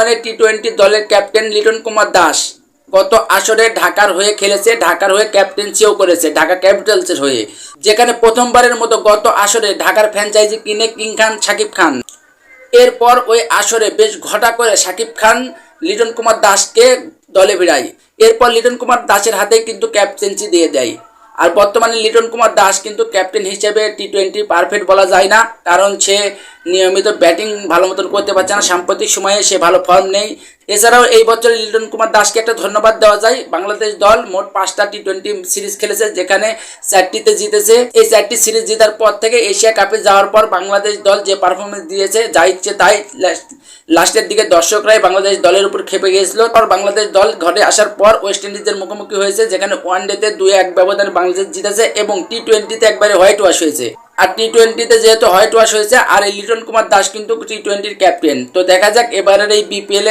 বর্তমানে T twenty দলের captain Liton Kumar Das গত আসরে ঢাকার হয়ে খেলেছে, ঢাকার হয়ে ক্যাপ্টেন্সিও করেছে, ঢাকা ক্যাপিটালসের হয়ে। যেখানে প্রথমবারের মতো গত আসরে ঢাকার ফ্র্যাঞ্চাইজি কিনে কিং খান শাকিব খান। এরপর ওই আসরে বেশ ঘটা করে শাকিব খান, লিটন কুমার দাসকে দলে ভিড়ায়। এরপর লিটন কুমার দাসের হাতে কিন্তু ক্যাপ্টেন্সি দিয়ে দেয়। আর বর্তমানে লিটন কুমার দাস কিন্তু ক্যাপ্টেন হিসেবে টি টোয়েন্টি পারফেক্ট বলা যায় না, কারণ সে নিয়মিত ব্যাটিং ভালো মতন করতে পারছে না। সাম্প্রতিক সময়ে সে ভালো ফর্ম নেই এছাড়াও এই বছর লিটন কুমার দাসকে একটা ধন্যবাদ দেওয়া যায়। বাংলাদেশ দল মোট পাঁচটা টি টোয়েন্টি সিরিজ খেলেছে, যেখানে চারটিতে জিতেছে। এই চারটি সিরিজ জেতার পর থেকে এশিয়া কাপে যাওয়ার পর বাংলাদেশ দল যে পারফরমেন্স দিয়েছে, যা ইচ্ছে তাই লাস্টের দিকে দর্শকরাই বাংলাদেশ দলের উপর খেপে গিয়েছিল। পর বাংলাদেশ দল ঘরে আসার পর ওয়েস্ট ইন্ডিজের মুখোমুখি হয়েছে, যেখানে ওয়ান ডেতে দুই এক ব্যবধানে বাংলাদেশ জিতেছে এবং টি টোয়েন্টিতে একবারে হোয়াইট ওয়াশ হয়েছে। আর টি টোয়েন্টিতে যেহেতু হোয়াইট ওয়াশ হয়েছে, আর এই লিটন কুমার দাস কিন্তু টি টোয়েন্টির ক্যাপ্টেন তো দেখা যাক এবারের এই বিপিএল